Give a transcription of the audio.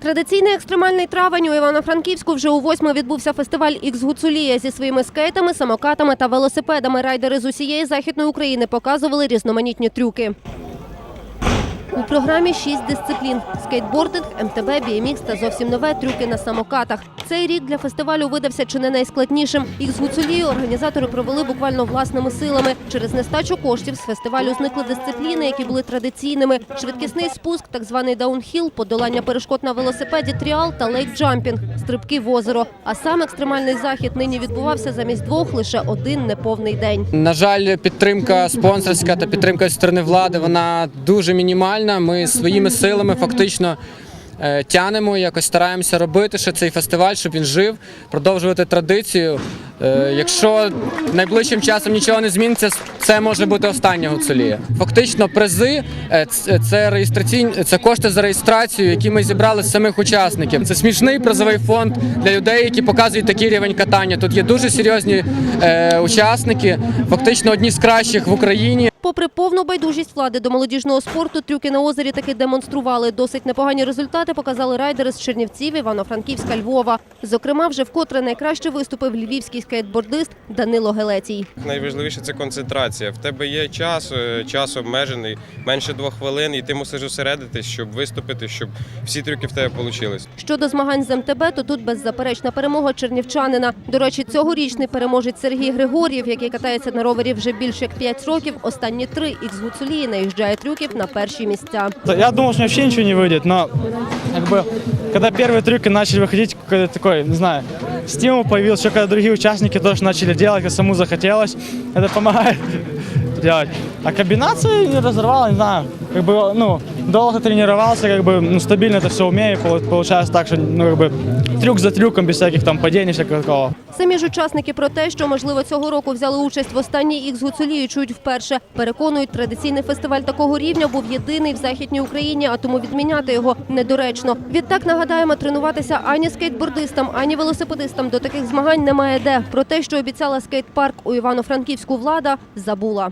Традиційний екстремальний травень у Івано-Франківську вже у восьми відбувся фестиваль «Ікс Гуцулія» зі своїми скейтами, самокатами та велосипедами. Райдери з усієї західної України показували різноманітні трюки. У програмі шість дисциплін: скейтбординг, МТБ, біємікс та зовсім нове трюки на самокатах. Цей рік для фестивалю видався чи не найскладнішим. Ікс Гуцулію організатори провели буквально власними силами. Через нестачу коштів з фестивалю зникли дисципліни, які були традиційними: швидкісний спуск, так званий даунхіл, подолання перешкод на велосипеді, тріал та лейкджампінг, стрибки в озеро. А сам екстремальний захід нині відбувався замість двох лише один неповний день. На жаль, підтримка спонсорська та підтримка зі сторони влади вона дуже мінімальна. Ми своїми силами фактично е, тянемо, якось стараємося робити ще цей фестиваль, щоб він жив, продовжувати традицію. Е, Якщо найближчим часом нічого не зміниться, це може бути остання гуцулія. Фактично, призи е, це реєстраційні це кошти за реєстрацію, які ми зібрали з самих учасників. Це смішний призовий фонд для людей, які показують такий рівень катання. Тут є дуже серйозні е, учасники, фактично одні з кращих в Україні. Попри повну байдужість влади до молодіжного спорту, трюки на озері таки демонстрували. Досить непогані результати показали райдери з Чернівців, Івано-Франківська, Львова. Зокрема, вже вкотре найкраще виступив львівський скейтбордист Данило Гелецій. Найважливіше це концентрація В тебе є час, е, час обмежений, менше двох хвилин, і ти мусиш зосередитись, щоб виступити, щоб всі трюки в тебе вийшли. Щодо змагань з МТБ, то тут беззаперечна перемога чернівчанина. До речі, цьогорічний переможець Сергій Григор'єв, який катається на ровері вже більше як 5 років, останні три ікс гуцулії наїжджає трюків на перші місця. Я думал, что у меня вообще ничего не выйдет, но как бы, когда первые трюки начали выходить, какой-то такой, не знаю, стимул появился, еще когда другие участники тоже начали делать, и саму захотелось, это помогает делать. А комбинации не разорвал, не знаю, как бы, ну, долго тренировался, как бы, ну, стабильно это все умею, полу- получается так, что, ну, как бы, трюк за трюком, без всяких там падений, всякого такого. Самі ж учасники про те, що можливо цього року взяли участь в останній ікс гуцулії, чують вперше. Переконують, традиційний фестиваль такого рівня був єдиний в західній Україні, а тому відміняти його недоречно. Відтак нагадаємо, тренуватися ані скейтбордистам, ані велосипедистам до таких змагань немає де. Про те, що обіцяла скейт-парк у Івано-Франківську влада, забула.